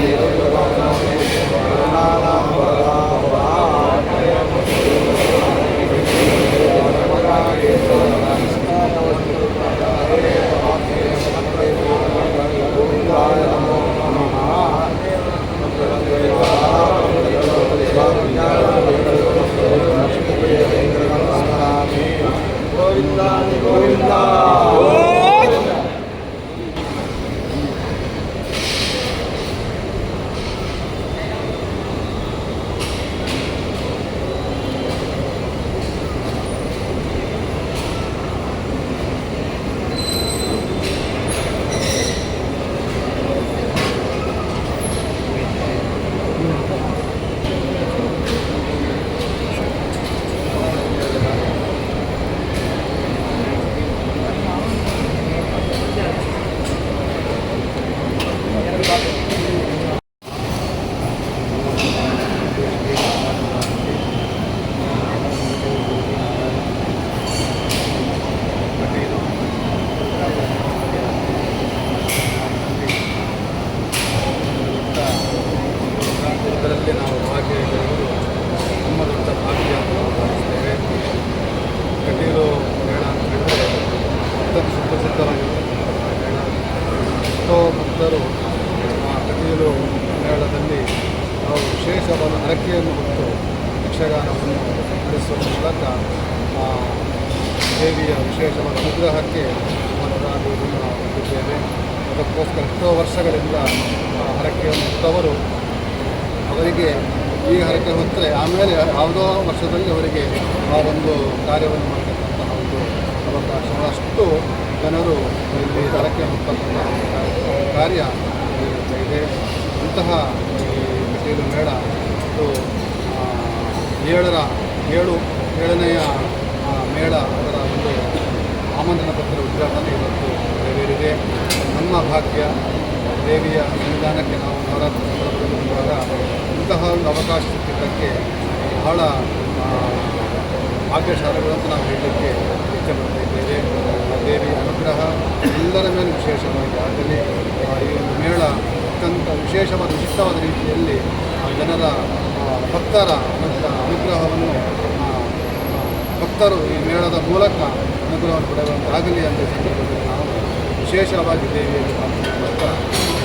Amén. ಎಷ್ಟೋ ಭಕ್ತರು ಕಟೀಲು ಮೇಳದಲ್ಲಿ ನಾವು ವಿಶೇಷವಾದ ಹರಕೆಯನ್ನು ಹೊತ್ತು ಯಕ್ಷಗಾನವನ್ನು ನಡೆಸುವ ಮೂಲಕ ದೇವಿಯ ವಿಶೇಷವಾದ ಅನುಗ್ರಹಕ್ಕೆ ಮನರಾಗುವುದನ್ನು ನಾವು ಹೊಂದಿದ್ದೇವೆ ಅದಕ್ಕೋಸ್ಕರ ಎಷ್ಟೋ ವರ್ಷಗಳಿಂದ ಆ ಹರಕೆಯನ್ನು ಹೊತ್ತವರು ಅವರಿಗೆ ಈ ಹರಕೆ ಹೊತ್ತರೆ, ಆಮೇಲೆ ಯಾವುದೋ ವರ್ಷದಲ್ಲಿ ಅವರಿಗೆ ಆ ಒಂದು ಕಾರ್ಯವನ್ನು ಅಷ್ಟು ಜನರು ಇಲ್ಲಿ ಹರಕೆ ಹೊತ್ತಕ್ಕಂತಹ ಕಾರ್ಯ ಇದೆ. ಇಂತಹ ಕಟೀಲು ಮೇಳ ಇದು ಏಳರ ಏಳು ಏಳನೆಯ ಮೇಳ ಅದರ ಒಂದು ಆಮಂತ್ರಣ ಪತ್ರ ಉದ್ಘಾಟನೆ ಇವತ್ತು ನೆರವೇರಿದೆ. ನಮ್ಮ ಭಾಗ್ಯ ದೇವಿಯ ಸನ್ನಿಧಾನಕ್ಕೆ ನಾವು ನವರಾತ್ರಿ ಸಂದರ್ಭದಲ್ಲಿ ಬಂದಾಗ ಇಂತಹ ಒಂದು ಅವಕಾಶ ಸಿಕ್ಕಿದ್ದಕ್ಕೆ ಬಹಳ ಆ, ಭಾಗ್ಯಶಾಲಿಗಳು ನಾವು ಹೇಳಲಿಕ್ಕೆ ವಿಶೇಷವಾಗಿ ಅದರಲ್ಲಿ ಈ ಒಂದು ಮೇಳ ಅತ್ಯಂತ ವಿಶೇಷವಾದ, ವಿಶಿಷ್ಟವಾದ ರೀತಿಯಲ್ಲಿ ಜನರ ಭಕ್ತರ ಅನುಗ್ರಹ ಅನುಗ್ರಹವನ್ನು ಭಕ್ತರು ಈ ಮೇಳದ ಮೂಲಕ ಅನುಗ್ರಹವನ್ನು ಪಡೆಯುವಂತಾಗಲಿ ಅಂತ ಸಂದರ್ಭದಲ್ಲಿ ನಾವು ವಿಶೇಷವಾಗಿ ದೇವಿಯಲ್ಲಿ ಪ್ರಾರ್ಥನೆ ದೇವರ